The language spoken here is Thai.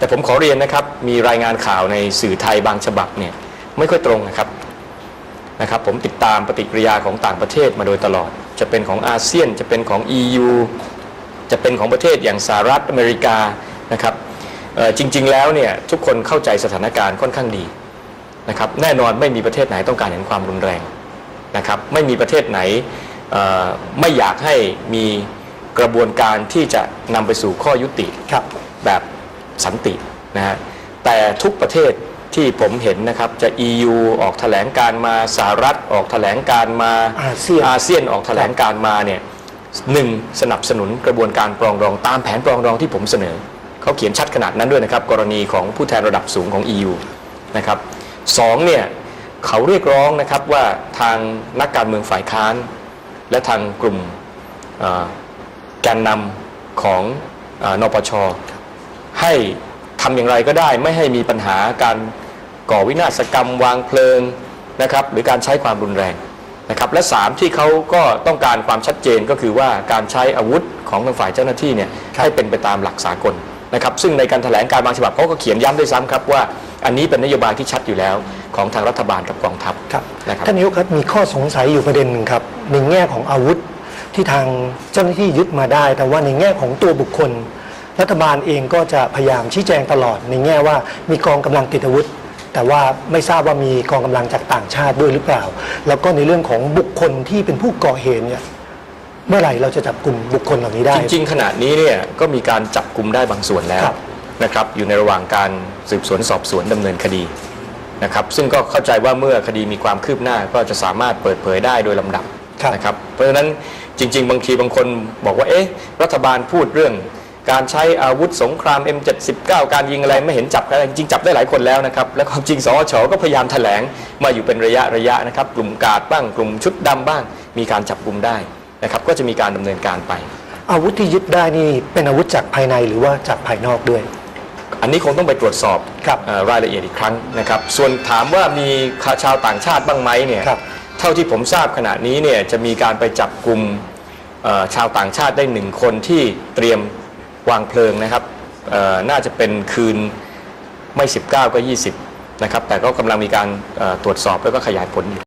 แต่ผมขอเรียนนะครับมีรายงานข่าวในสื่อไทยบางฉบับเนี่ยไม่ค่อยตรงนะครับนะครับผมติดตามปฏิกิริยาของต่างประเทศมาโดยตลอด จะเป็นของอาเซียน จะเป็นของ EU จะเป็นของประเทศอย่างสหรัฐอเมริกานะครับเอ่อจริงๆแล้วเนี่ยทุกคนเข้าใจสถานการณ์ค่อนข้างดีนะครับแน่นอนไม่มีประเทศไหนต้องการเห็นความรุนแรงนะครับไม่มีประเทศไหนเอ่อไม่อยากให้มีกระบวนการที่จะนำไปสู่ข้อยุติครับแบบ สันตินะฮะแต่ทุกประเทศที่ผมเห็นนะครับจะ EU ออกแถลงการมาสหรัฐออกแถลงการมาอาเซียนอาเซียนออกแถลงการมาเนี่ยหนึ่งสนับสนุนกระบวนการปรองดองตามแผนปรองดองที่ผมเสนอ เขาเขียนชัดขนาดนั้นด้วยนะครับ กรณีของผู้แทนระดับสูงของ EU นะครับสองเนี่ยเขาเรียกร้องนะครับว่าทางนักการเมืองฝ่ายค้าน และทางกลุ่มเอ่อแกนนำของเออนปช ให้ทำอย่างไรก็ได้ ไม่ให้มีปัญหาการก่อวินาศกรรมวางเพลิงนะครับหรือการใช้ความรุนแรงนะครับและสามที่เขาก็ต้องการความชัดเจนก็คือว่าการใช้อาวุธของทางฝ่ายเจ้าหน้าที่เนี่ยให้เป็นไปตามหลักสากลนะครับซึ่งในการแถลงการบางฉบับเขาก็เขียนย้ำด้วยซ้ำครับว่าอันนี้เป็นนโยบายที่ชัดอยู่แล้วของทางรัฐบาลกับกองทัพครับนะครับท่านนายกครับมีข้อสงสัยอยู่ประเด็นหนึ่งครับในแง่ของอาวุธที่ทางเจ้าหน้าที่ยึดมาได้ แต่ว่าในแง่ของตัวบุคคล รัฐบาลเองก็จะพยายามชี้แจงตลอดในแง่ว่ามีกองกำลังติดอาวุธ แต่ว่าไม่ทราบว่ามีกองกำลังจากต่างชาติด้วยหรือเปล่า แล้วก็ในเรื่องของบุคคลที่เป็นผู้ก่อเหตุเนี่ยเมื่อไหร่เราจะจับกลุ่มบุคคลเหล่านี้ได้ จริง ๆ ขณะนี้เนี่ยก็มีการจับกลุ่มได้บางส่วนแล้วครับนะครับอยู่ในระหว่างการสืบสวนสอบสวนดำเนินคดีนะครับซึ่งก็เข้าใจว่าเมื่อคดีมีความคืบหน้าก็จะสามารถเปิดเผยได้โดยลำดับครับนะครับเพราะฉะนั้นจริง ๆ บางทีบางคนบอกว่าเอ๊ะรัฐบาลพูดเรื่อง การใช้อาวุธสงคราม M79 การยิงอะไรไม่เห็นจับใครจริงๆจับได้หลายคนแล้วนะครับ และความจริงสอชก็พยายามแถลงมาอยู่เป็นระยะระยะนะครับ กลุ่มกาดบ้างกลุ่มชุดดำบ้าง มีการจับกลุ่มได้นะครับก็จะมีการดำเนินการไป อาวุธที่ยึดได้นี่เป็นอาวุธจากภายในหรือว่าจากภายนอกด้วย อันนี้คงต้องไปตรวจสอบครับเอ่อรายละเอียดอีกครั้งนะครับ ส่วนถามว่ามีชาวต่างชาติบ้างไหมเนี่ยครับเท่าที่ผมทราบขณะนี้เนี่ยจะมีการไปจับกลุ่มเอ่อชาวต่างชาติได้หนึ่งคนที่เตรียม วางเพลิงนะครับน่าจะเป็นคืนไม่ 19 ก็ 20 นะครับ แต่ก็กำลังมีการตรวจสอบแล้วก็ขยายผลอยู่